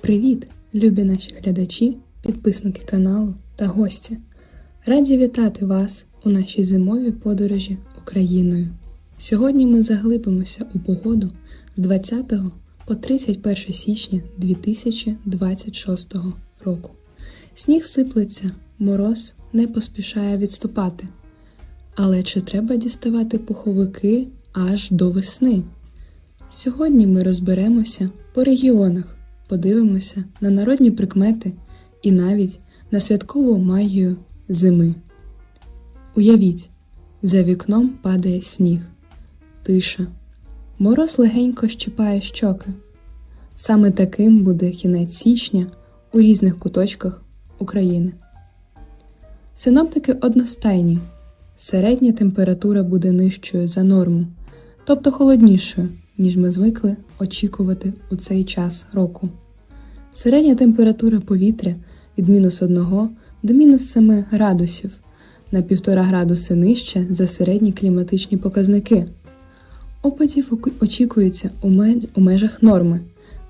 Привіт, любі наші глядачі, підписники каналу та гості. Раді вітати вас у нашій зимовій подорожі Україною. Сьогодні ми заглибимося у погоду з 20 по 31 січня 2026 року. Сніг сиплеться, мороз не поспішає відступати. Але чи треба діставати пуховики аж до весни? Сьогодні ми розберемося по регіонах, подивимося на народні прикмети і навіть на святкову магію зими. Уявіть, за вікном падає сніг, тиша, мороз легенько щипає щоки. Саме таким буде кінець січня у різних куточках України. Синоптики одностайні. Середня температура буде нижчою за норму, тобто холоднішою, ніж ми звикли очікувати у цей час року. Середня температура повітря від мінус 1 до мінус 7 градусів, на 1,5 градуси нижче за середні кліматичні показники. Опадів очікується у межах норми.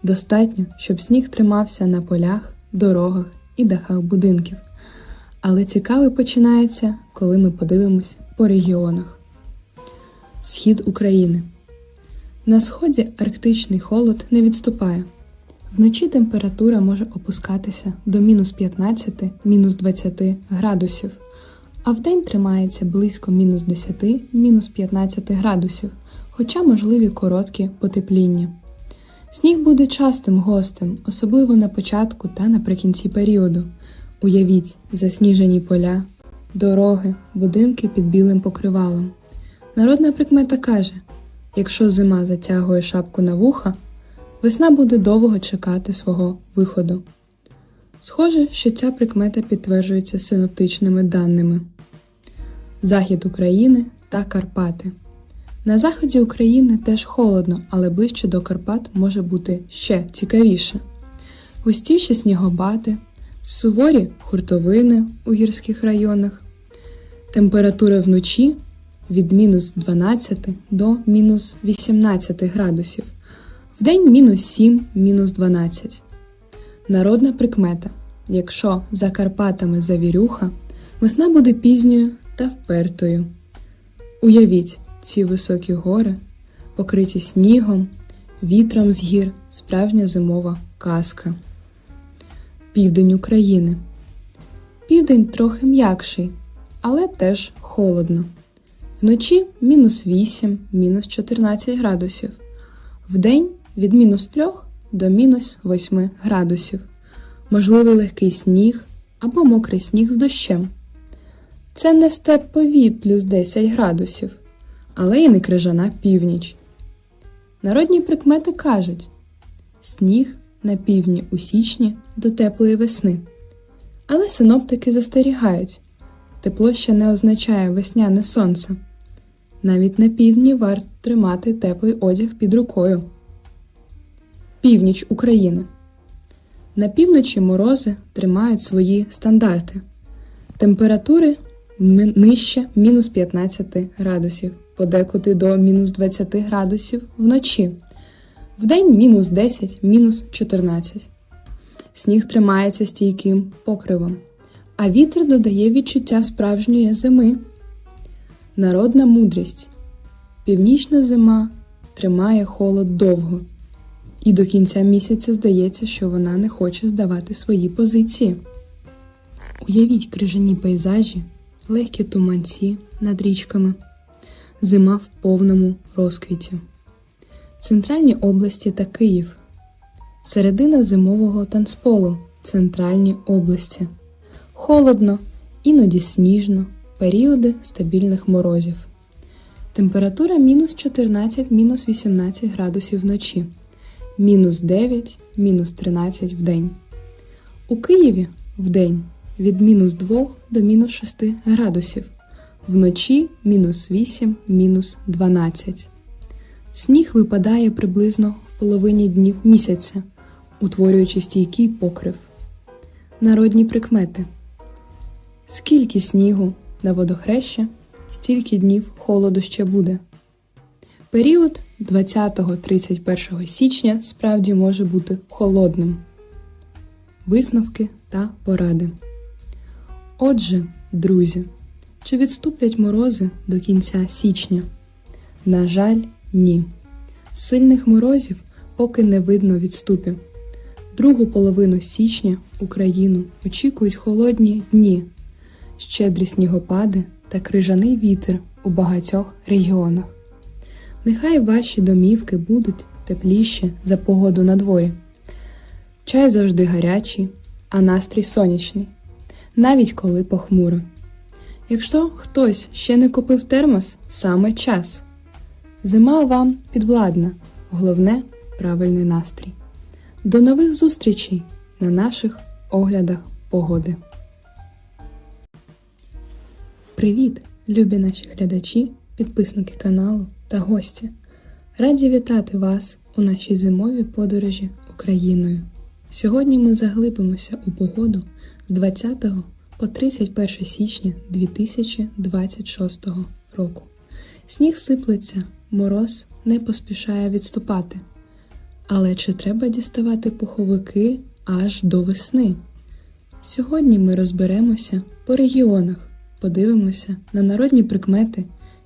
Достатньо, щоб сніг тримався на полях, дорогах і дахах будинків. Але цікаве починається, коли ми подивимось по регіонах. Схід України. На сході арктичний холод не відступає. Вночі температура може опускатися до мінус 15, мінус 20 градусів, а вдень тримається близько мінус 10, мінус 15 градусів, хоча можливі короткі потепління. Сніг буде частим гостем, особливо на початку та наприкінці періоду. Уявіть засніжені поля, дороги, будинки під білим покривалом. Народна прикмета каже: якщо зима затягує шапку на вуха, весна буде довго чекати свого виходу. Схоже, що ця прикмета підтверджується синоптичними даними. Захід України та Карпати. На заході України теж холодно, але ближче до Карпат може бути ще цікавіше. Густіші снігобати, суворі хуртовини у гірських районах, температура вночі від мінус 12 до мінус 18 градусів, вдень мінус 7, мінус 12. Народна прикмета. Якщо за Карпатами завірюха, весна буде пізньою та впертою. Уявіть ці високі гори, покриті снігом, вітром з гір, справжня зимова казка. Південь України. Південь трохи м'якший, але теж холодно. Вночі мінус 8, мінус 14 градусів. Вдень від мінус 3 до мінус 8 градусів. Можливий легкий сніг або мокрий сніг з дощем. Це не степові плюс 10 градусів, але й не крижана північ. Народні прикмети кажуть: сніг на півдні у січні до теплої весни. Але синоптики застерігають, тепло ще не означає весняне сонце. Навіть на півдні варто тримати теплий одяг під рукою. Північ України. На півночі морози тримають свої стандарти. Температури нижче мінус 15 градусів, подекуди до мінус 20 градусів вночі. Вдень мінус 10, мінус 14. Сніг тримається стійким покривом, а вітер додає відчуття справжньої зими. Народна мудрість. Північна зима тримає холод довго, і до кінця місяця здається, що вона не хоче здавати свої позиції. Уявіть крижані пейзажі, легкі туманці над річками, зима в повному розквіті. Центральні області та Київ. Середина зимового танцполу. Центральні області. Холодно, іноді сніжно, періоди стабільних морозів. Температура мінус 14, мінус 18 градусів вночі, мінус 9, мінус 13 в день. У Києві в день від мінус 2 до мінус 6 градусів, вночі мінус 8, мінус 12. Сніг випадає приблизно в половині днів місяця, утворюючи стійкий покрив. Народні прикмети. Скільки снігу на водохреща, стільки днів холоду ще буде. Період 20-31 січня справді може бути холодним. висновки та поради. Отже, друзі, чи відступлять морози до кінця січня? На жаль, ні. Сильних морозів поки не видно відступів. Другу половину січня Україну очікують холодні дні, щедрі снігопади та крижаний вітер у багатьох регіонах. Нехай ваші домівки будуть тепліші за погоду на дворі. Чай завжди гарячий, а настрій сонячний, навіть коли похмуро. Якщо хтось ще не купив термос, саме час. Зима вам підвладна, головне правильний настрій. До нових зустрічей на наших оглядах погоди. Привіт, любі наші глядачі, підписники каналу та гості. Раді вітати вас у нашій зимовій подорожі Україною. Сьогодні ми заглибимося у погоду з 20 по 31 січня 2026 року. Сніг сиплеться, мороз не поспішає відступати. Але чи треба діставати пуховики аж до весни? Сьогодні ми розберемося по регіонах, подивимося на народні прикмети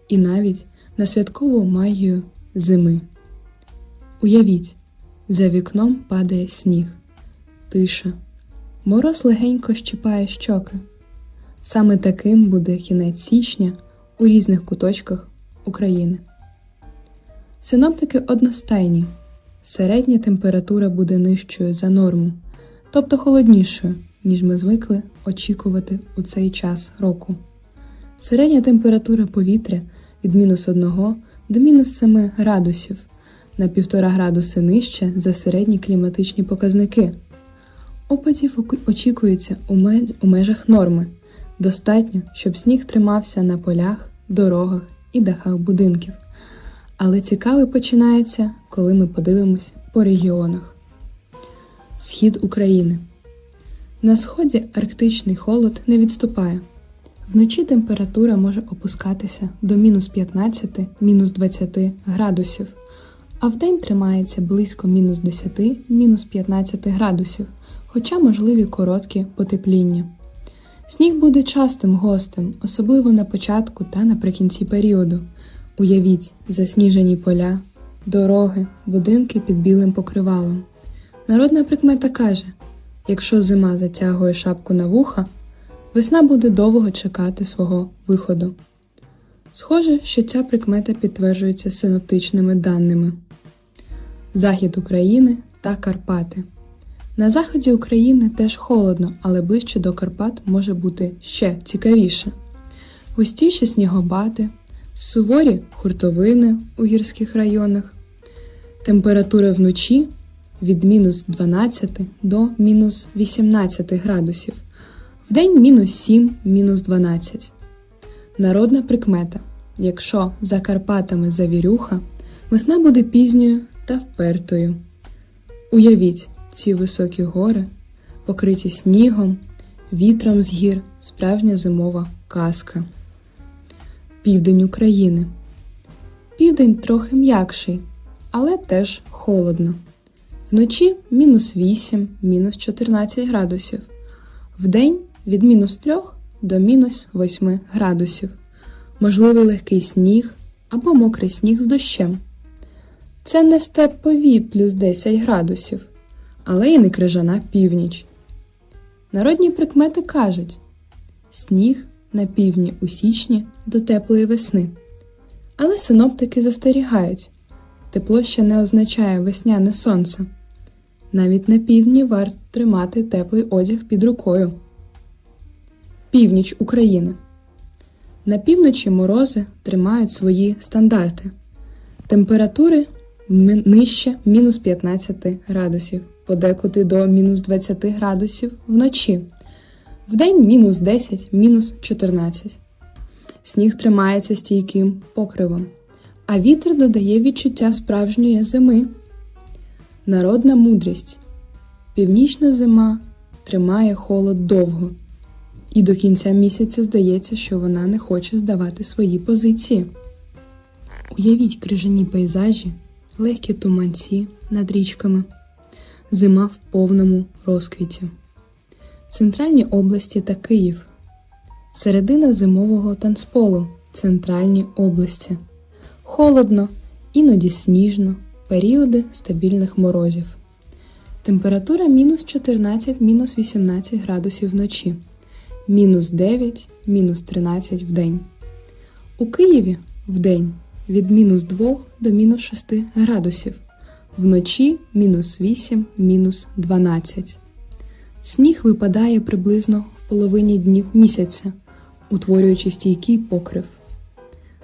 і навіть на святкову магію зими. Уявіть, за вікном падає сніг, тиша, мороз легенько щипає щоки. Саме таким буде кінець січня у різних куточках України. Синоптики одностайні. Середня температура буде нижчою за норму, тобто холоднішою, ніж ми звикли очікувати у цей час року. Середня температура повітря від мінус 1 до мінус 7 градусів на 1,5 градуси нижче за середні кліматичні показники. Опадів очікується у межах норми. Достатньо, щоб сніг тримався на полях, дорогах і дахах будинків. Але цікавий починається, коли ми подивимось по регіонах. Схід України. На сході арктичний холод не відступає. Вночі температура може опускатися до мінус 15, мінус 20 градусів, а вдень тримається близько мінус 10, мінус 15 градусів, хоча можливі короткі потепління. Сніг буде частим гостем, особливо на початку та наприкінці періоду. Уявіть засніжені поля, дороги, будинки під білим покривалом. Народна прикмета каже: якщо зима затягує шапку на вуха, весна буде довго чекати свого виходу. Схоже, що ця прикмета підтверджується синоптичними даними. Захід України та Карпати. На заході України теж холодно, але ближче до Карпат може бути ще цікавіше. Густіші снігопади, суворі хуртовини у гірських районах, температура вночі від мінус 12 до мінус 18 градусів, вдень мінус 7, мінус 12. Народна прикмета. Якщо за Карпатами завірюха, весна буде пізньою та впертою. Уявіть ці високі гори, покриті снігом, вітром з гір, справжня зимова казка. Південь України. Південь трохи м'якший, але теж холодно. Вночі мінус 8, мінус 14 градусів. Вдень від мінус 3 до мінус 8 градусів. Можливий легкий сніг або мокрий сніг з дощем. Це не степові плюс 10 градусів, але й не крижана північ. Народні прикмети кажуть сніг на півдні у січні до теплої весни. Але синоптики застерігають тепло ще не означає весняне сонце. Навіть на півдні варто тримати теплий одяг під рукою. Північ України. На півночі морози тримають свої стандарти. Температури нижче мінус 15 градусів, подекуди до мінус 20 градусів вночі. Вдень мінус 10, мінус 14. Сніг тримається стійким покривом, а вітер додає відчуття справжньої зими. Народна мудрість. Північна зима тримає холод довго, і до кінця місяця здається, що вона не хоче здавати свої позиції. Уявіть крижані пейзажі, легкі туманці над річками, зима в повному розквіті. центральні області та Київ, середина зимового танцполу, центральні області, холодно, іноді сніжно, періоди стабільних морозів. Температура мінус 14, мінус 18 градусів вночі, мінус 9, мінус 13 в день. У Києві в день від мінус 2 до мінус 6 градусів, вночі мінус 8, мінус 12. Сніг випадає приблизно в половині днів місяця, утворюючи стійкий покрив.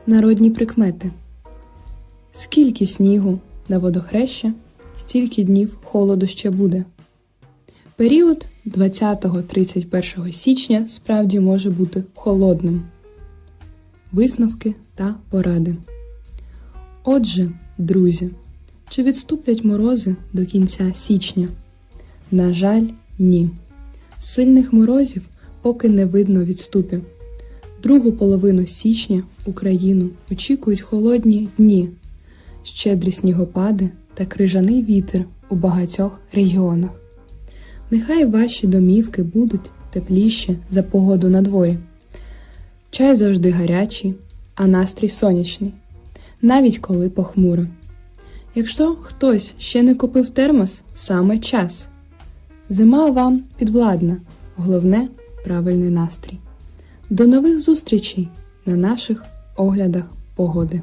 Народні прикмети. Скільки снігу на водохреща, стільки днів холоду ще буде. Період 20-31 січня справді може бути холодним. Висновки та поради. Отже, друзі, чи відступлять морози до кінця січня? На жаль, ні. Сильних морозів поки не видно відступів. Другу половину січня Україну очікують холодні дні, щедрі снігопади та крижаний вітер у багатьох регіонах. Нехай ваші домівки будуть тепліші за погоду на дворі. Чай завжди гарячий, а настрій сонячний, навіть коли похмуро. Якщо хтось ще не купив термос, саме час. Зима вам підвладна, головне правильний настрій. До нових зустрічей на наших оглядах погоди.